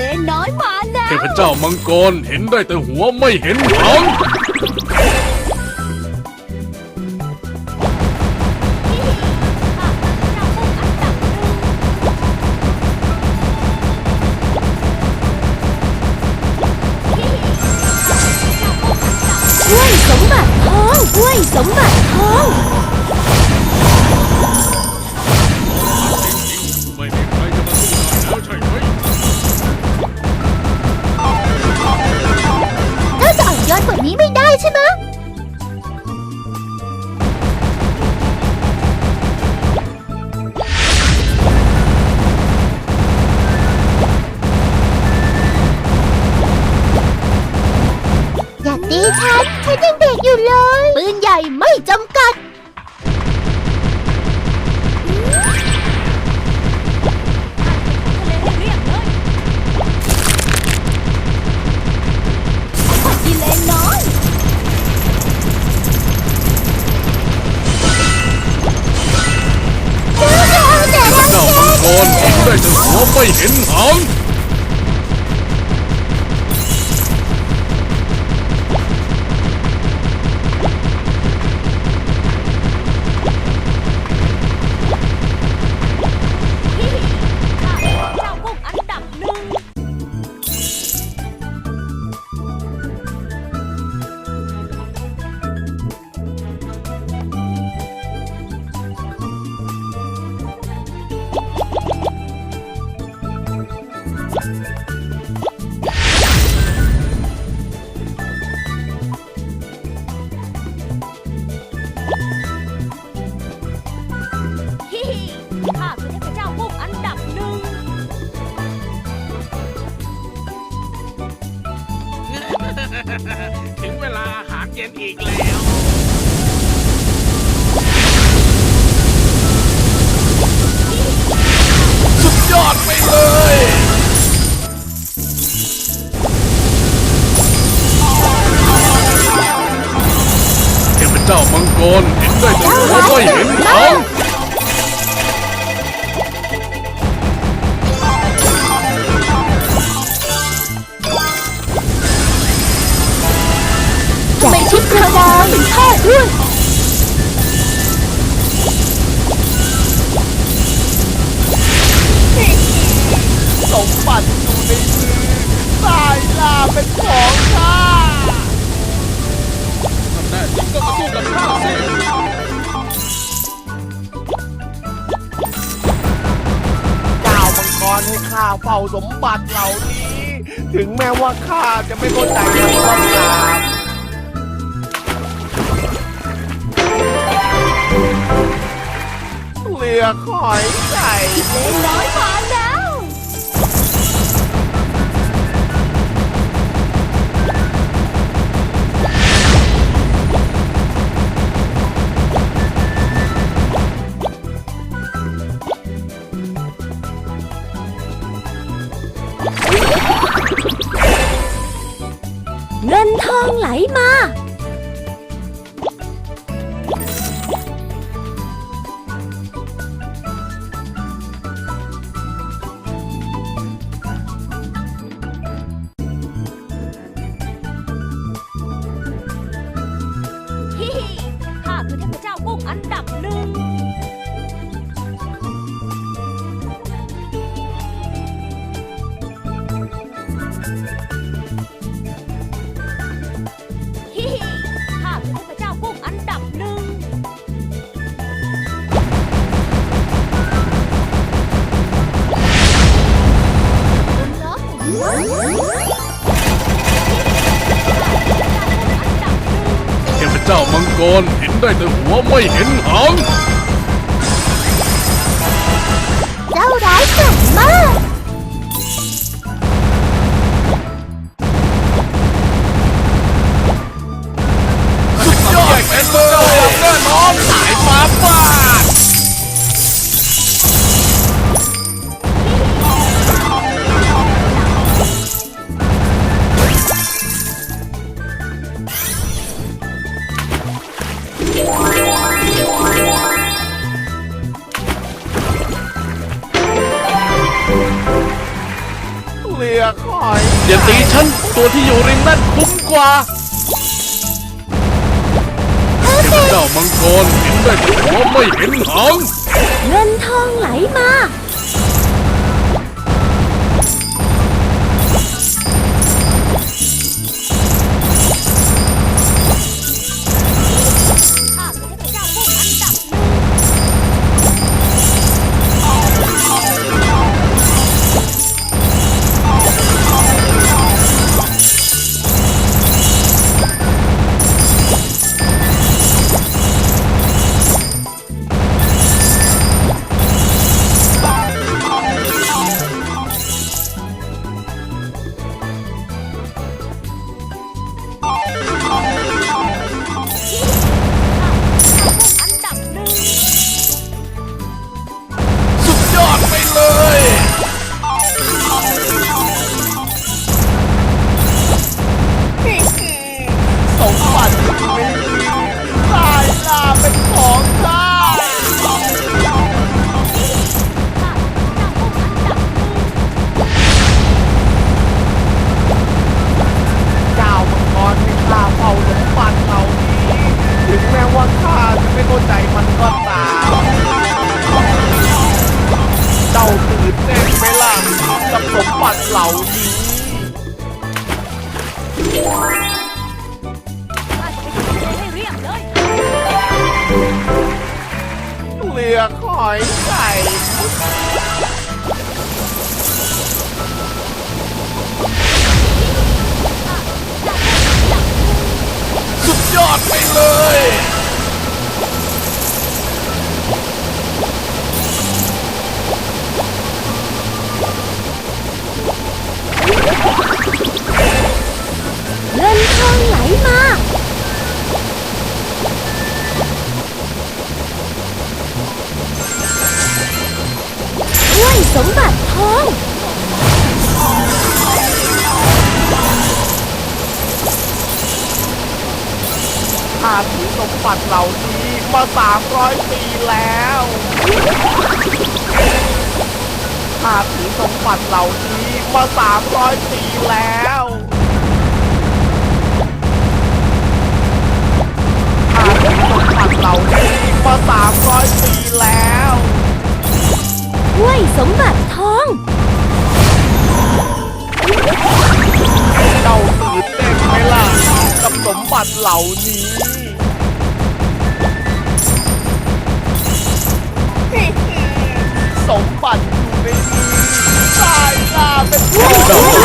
เทพเจ้ามังกรเห็นได้แต่หัวไม่เห็นหางห้วยสมบัติทองห้วยสมบัติทอง อย่าตีฉันฉันยังเด็กอยู่เลย ปืนใหญ่ไม่จำกัดดีเลยน้อยเจ้าจะเอาแต่รังเจ้าแกมังกรเห็นได้แต่หัวไม่เห็นหาง ถึงเวลาอาหารเย็นอีกแล้วสุดยอดไปเลยเทพเจ้ามังกรเห็นได้แต่หัวไม่เห็นเป็น กระดานทอดด้วยสมบัติอยู่ในมือสายล่าเป็นของข้าทำแน่จริงก็มาสู้กับข้าสิเจ้ามังกรให้ข้าเฝ้าสมบัติเหล่านี้ ถึงแม้ว่าข้าจะไม่เข้าใจอย่างก็ตาม เลือหอยไก่เล่น้อยมาแล้ว เงินทองไหลมา อันดับ เจ้ามังกรเห็นได้แต่หัวไม่เห็นหางเจ้าร้ายกาจมากยอดเป็นเลยแน่นอนสายฟ้าฟา คอยอย่าตีฉันตัวที่อยู่ริมนั่นคุ้มกว่าเทพเจ้ามังกรเห็นได้แต่หัวไม่เห็นหางเงินทองไหลมาข้า อคอยไก่สุดยอดไปเลยาถือสมบัติเหล่านี้มาสามร้อยปีแล้วข้าถือสมบัติเหล่านี้มาสามร้อยปีแล้วข้าถือสมบัติเหล่านี้มาสามร้อยปีแล้วด้วยสมบัติทอง เจ้าตื่นเต้นไหมล่ะกับสมบัติเหล่านี้ ส